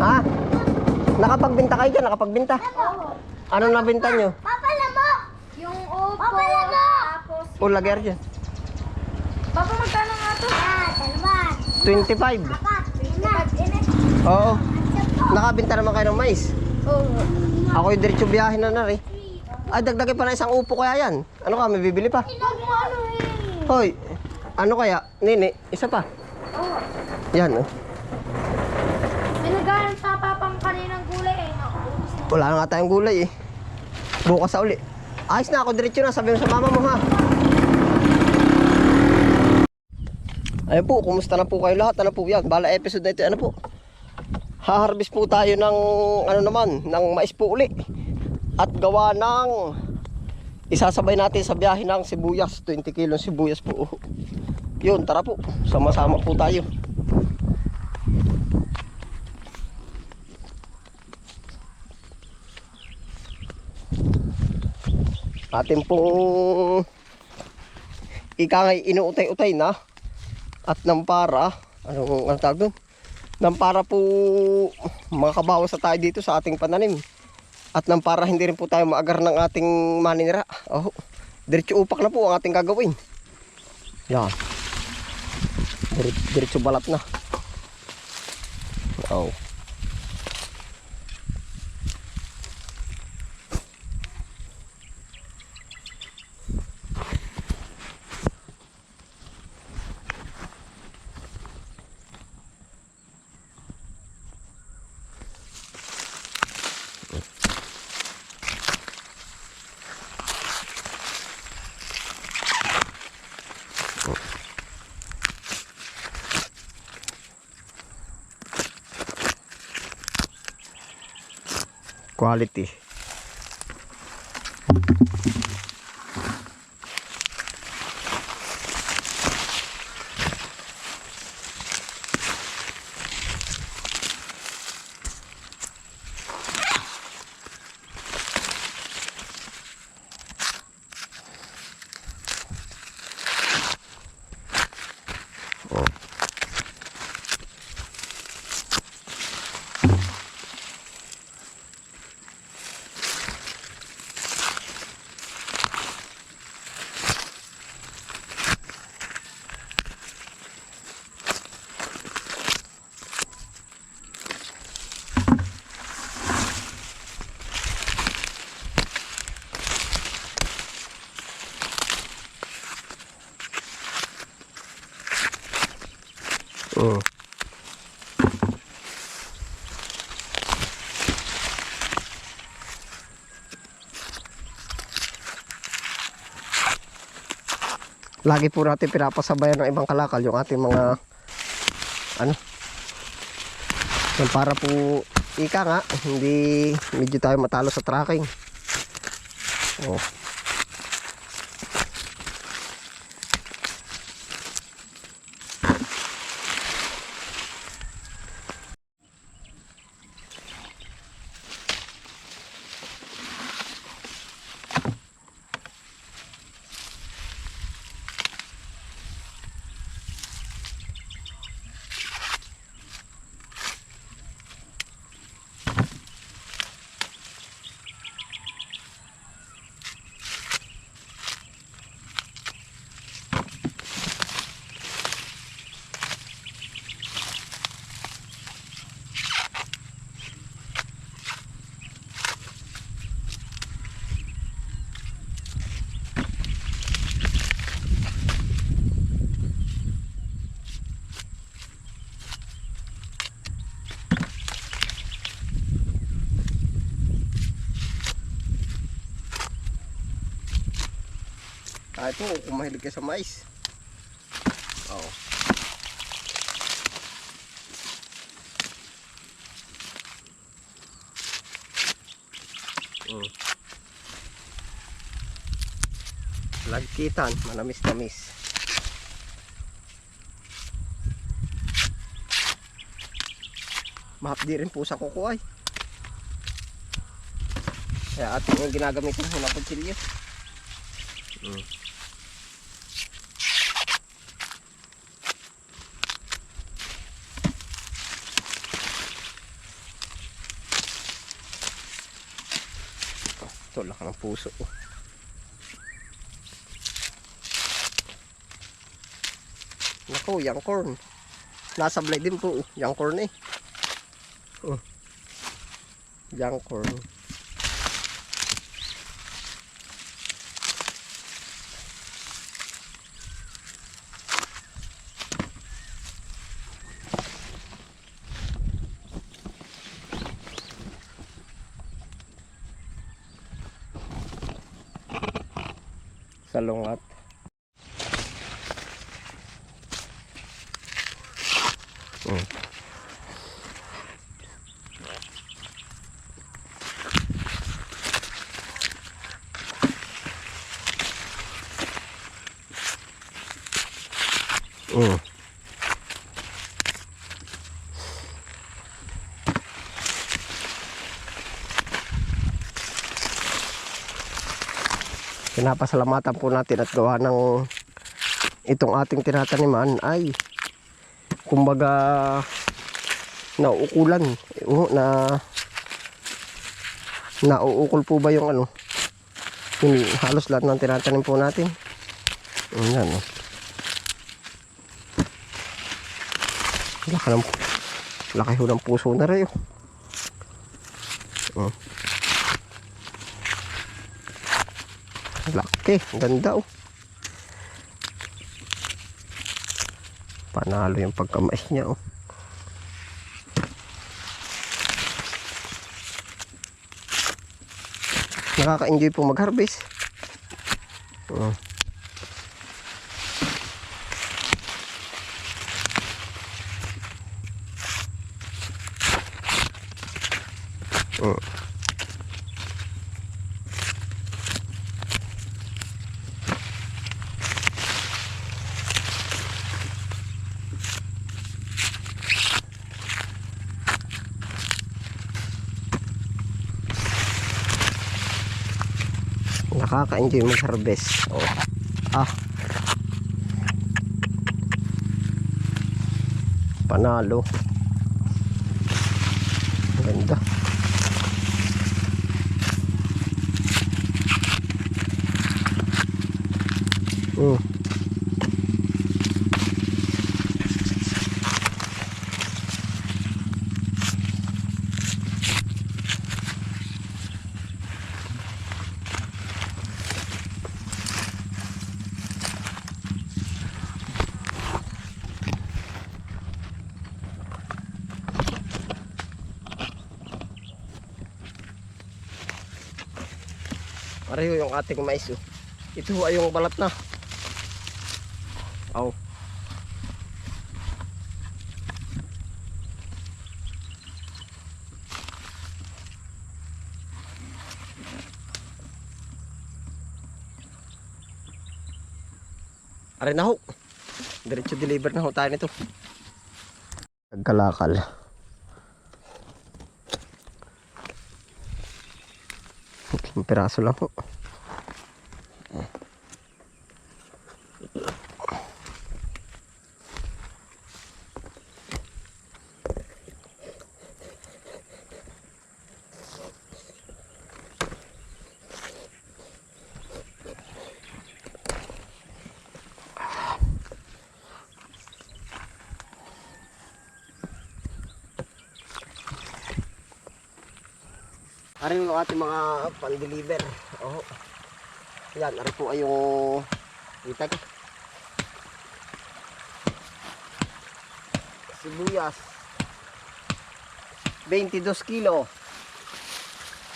Ha? Nakapagbinta kayo dyan, nakapagbinta. Ano nabinta nyo? Papalamok! Yung upo. Papalamok! Tapos, O lager dyan. Papa, magkano nga to? Ah, dalawa. 25. Apat. Oo. Nakabinta naman kayo ng mais. Oo. Ako yung diretso biyahe na na rin. Ay, dagdagin pa na isang upo kaya yan. Ano ka, may bibili pa? Mo ano eh. Hoy, ano kaya? Nini, isa pa. Oo. Yan, oh. Naghanap sa papang kaninang gulay eh. Wala na nga tayong gulay eh. Bukas sa uli. Ayos na ako, diretso na. Sabi mo sa mama mo ha. Ayun po, kumusta na po kayo lahat? Ano po yan? Bala episode na ito, ano po? Haharvest po tayo ng, ano naman, ng mais po uli. At gawa ng, isasabay natin sa biyahe ng sibuyas. 20 kilong sibuyas po. Yun, tara po. Sama-sama po tayo. Atin pong ika nga inuutay-utay na at nang para anong ang tawag doon nang para po makabawas sa tayo dito sa ating pananim. At nang para hindi rin po tayo maagar ng ating maninira. Oh, diretso upak na po ang ating gagawin. Yan. Dire- diretso balat na. Oh. Quality oh. Lagi po natin pinapasabayan ng ibang kalakal yung ating mga ano? Para po ika nga hindi medyo tayo matalo sa tracking. Oh. Kahit po, kung mahilig ka sa mais. Oo. Mm. Lagkitan, manamis-namis. Mahapdi rin po sa kuko ay. Kaya ating yung ginagamitan ng ng kutsilyo. Mm. Ng puso. oh. Naku, yung corn. Nasa blade din po, yung corn eh. Oh. Yung corn. Salungat. Mm. Mm. Pinapasalamatan po natin at gawa ng itong ating tinataniman ay kumbaga nauukulan. O na nauukol po ba yung ano? Yung halos lahat ng tinatanim po natin. Ayan o laki ng laki ho ng puso na rin oh. Laki ganda oh Panalo yung pagkamais niya oh. Nakaka-enjoy po mag-harvest. Oh. Oh. Nakaka-enjoy mag-harvest. Oh. Ah. Panalo. Ganda. Mm. Yung ating mais. Oh. Ito ay yung balat na. Aw. Are na ho. Diretso deliver na ho tayo nito. Nagkalakal. Piraso lang po. Ari yung ating mga pan-deliver. Oh. Yan, ari po ay yung itak. Sibuyas. 22 kilo.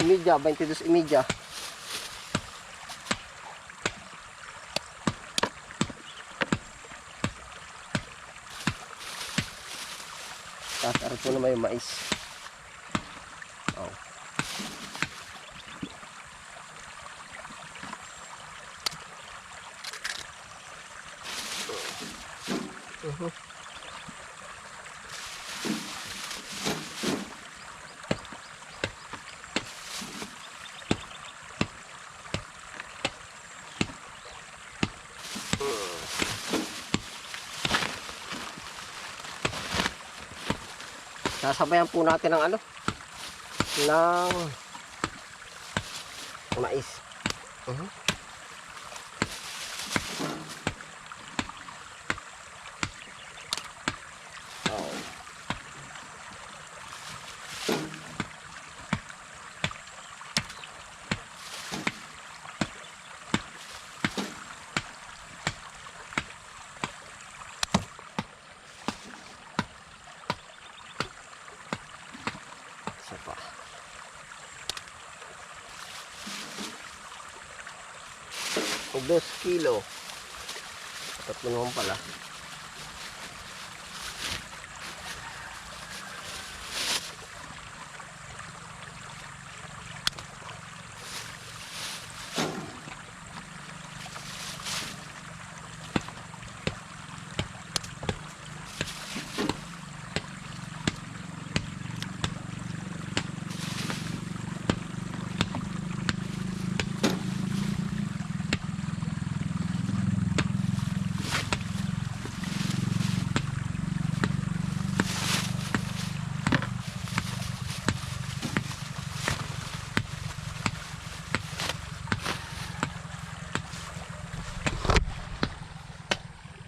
Imidya, 22 imidya. Tapos ari po naman yung mais. Sasabayan po natin ng ano? Ng Mais. Mhm. Oh. o 2 kilo tatlo naman pala.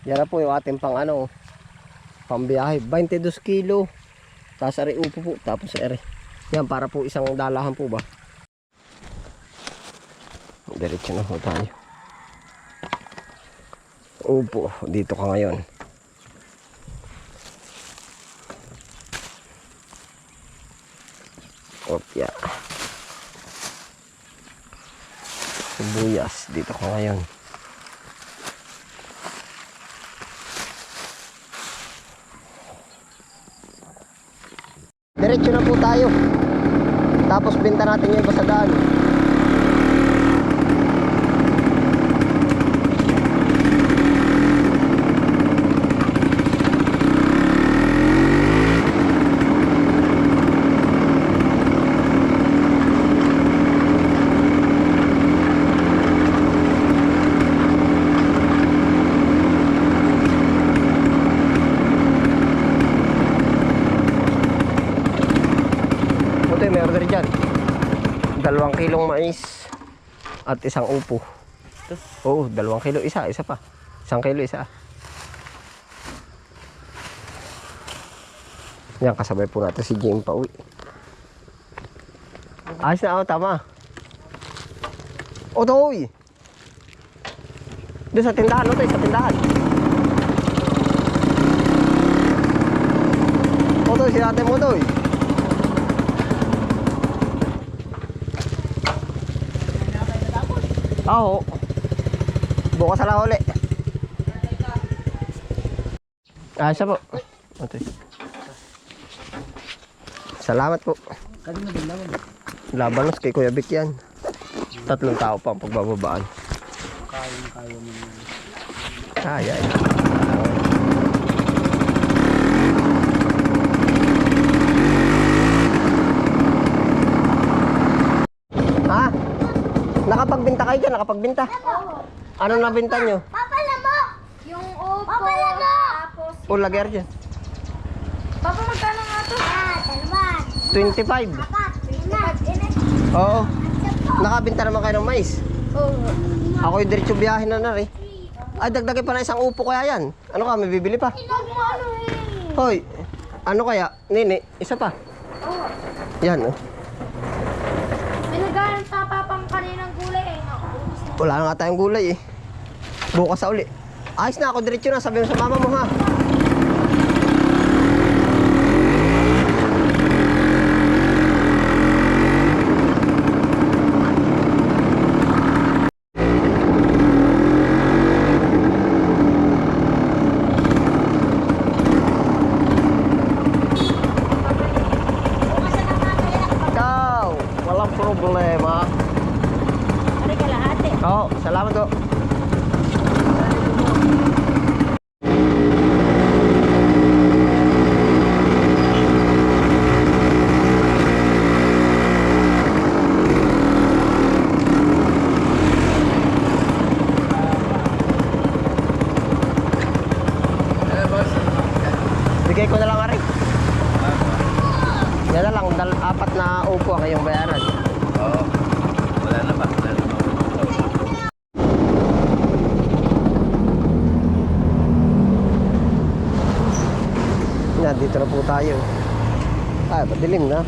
Yan na po yung ating pang ano, pambiyahe. 22 kilo. Tapos ari upo po. Tapos ari. Yan para po isang dalahan po ba. Diretso na po tayo. Upo. Dito ka ngayon. Opya. Sibuyas. Dito ka ngayon. Diretso na po tayo. Tapos binta natin yung iba sa daan. Order dyan. Dalawang kilong mais at isang upo. Oo, dalawang kilo isa, isa pa. Isang kilo isa. Yan, kasabay po natin si Jim pa uwi. Ayos na ako, tama. O, Toy! Doon sa tindahan, o, Toy, sa tindahan. O, Toy, sinate mo, Toy. Oo. Bukas na lang uli. Ah, siya po. Ate. Salamat po. Kanina din naman. Labanos kay Kuya Vic yan. Tatlong tao pa ang pagbababaan. Kaya kaya mo naman. Ay, ay. Ha? Nakapagbinta kayo dyan? Nakapagbinta? Ano nabinta nyo? Papa lamok! Yung upo. Papa lamok! Tapos, O, lager dyan. Papa magkano nga to? Ah, dalawa. 25. Apat. Lima. Oo. Nakabinta naman kayo ng mais. Oo. Ako yung diretso biyahe na na rin. Ay, dagdagay pa na isang upo kaya yan. Ano ka, may bibili pa? Huwag mo ano eh. Hoy, ano kaya? Nini, isa pa. Oo. Yan, oh. May naghahanap sa papang kaninang gulay eh. Naku, ubus na. Wala na nga tayong gulay eh. Bukas sa uli. Ayos na ako, diretso na. Sabi mo sa mama mo ha. Bigay ko na lang ari. Yan na lang, dal apat na upo ang iyong bayaran. Oo. Wala na ba? Wala na ba? Yan, dito na po tayo. Ah, Ay, dilim na.